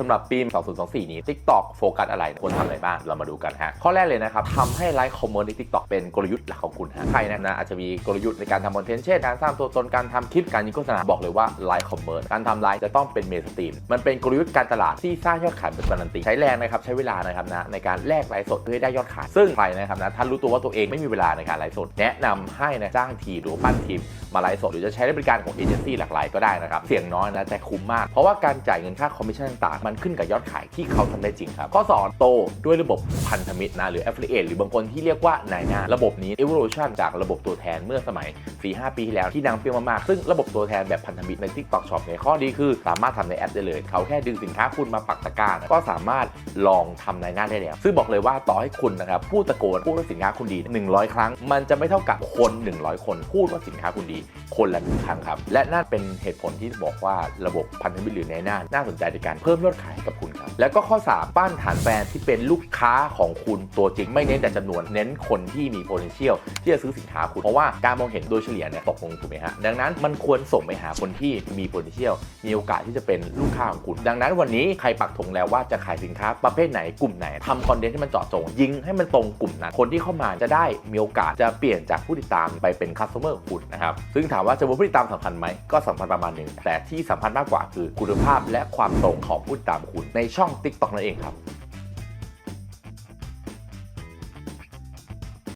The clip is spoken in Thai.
สำหรับปี 2024 นี้ TikTok โฟกัสอะไรควรทำอะไรบ้าง เรามาดูกันฮะ ข้อแรกเลยนะครับทำให้ไลฟ์คอมเมอร์ใน TikTok เป็นกลยุทธ์หลักของคุณฮะ ใครนะนะอาจจะมีกลยุทธ์ในการทำคอนเทนต์เช่น การสร้างตัวตน การทำคลิป การยิงโฆษณา บอกเลยว่าไลฟ์คอมเมอร์การทำไลฟ์จะต้องเป็นเมนสตรีม มันเป็นกลยุทธ์การตลาดที่สร้างยอดขายเป็นการันตี ใช้แรงนะครับ ใช้เวลานะครับนะในการแลกไลฟ์สดเพื่อให้ได้ยอดขาย ซึ่งใครนะครับนะท่านรู้ตัวว่าตัวเองไม่มีเวลาในการไลฟ์สด แนะนำให้นะจ้างทีมหรือปั้นทีมมาไลฟ์สดหรือจะใช้บริการของเอเจนซี่หลากหลายก็ได้นะครับเสี่ยงน้อยนะแต่คุ้มมากเพราะว่าการจ่ายเงินค่าคอมมิชชั่นต่างมันขึ้นกับยอดขายที่เขาทำได้จริงครับ ข้อ 2 โตด้วยระบบพันธมิตรนะหรือ affiliate หรือบางคนที่เรียกว่านายหน้า ระบบนี้ evolution จากระบบตัวแทนเมื่อสมัย 4-5 ปีที่แล้วที่ดังเปรี้ยงมากๆ ซึ่งระบบตัวแทนแบบพันธมิตรใน TikTok Shop ในข้อดีคือ สามารถทำในแอปได้เลย เขาแค่ดึงสินค้าคุณมาปักตะกร้านะก็สามารถลองทำในหน้าได้แล้ว ซึ่งบอกเลยว่าต่อให้คุณนะครับพูดตะโกนพูดว่าสินค้าคุณดี 100 ครั้ง มันจะไม่เท่ากับคน 100 คนพูดว่าสินค้าคุณดีคนละหนึ่งครั้งครับและนั่นเป็นเหตุผลที่บอกว่าระบบพันธมิตรหรือในหน้าน่าสนใจในการเพิ่มยอดขายให้กับคุณครับ แล้วก็ข้อ 3 ปั้นฐานแฟนที่เป็นลูกค้าของคุณตัวจริงไม่เน้นแต่จำนวนเน้นคนที่มี potential ที่จะซื้อสินค้าคุณ เพราะว่าการมองเห็นโดยเฉลี่ยเนี่ยตกลงถูกไหมฮะ ดังนั้นมันควรส่งไปหาคนที่มี potential มีโอกาสที่จะเป็นลูกค้าของคุณ ดังนั้นวันนี้ใครปักธงแล้วว่าจะขายสินค้าประเภทไหนกลุ่มไหนทำคอนเทนต์ที่มันเจาะจง ยิงให้มันตรงกลุ่มนั้นคนที่เข้ามาจะได้มีโอกาสจะเปลี่ยนจากผู้ติดตามไปเป็น customer ของคุณนะครับซึ่งถามว่าจำนวนผู้ติดตามสำคัญไหมก็สำคัญประมาณหนึ่งแต่ที่สำคัญมากกว่าคือคุณภาพและความตรงของผู้ติดตามคุณในช่อง TikTok นั่นเองครับ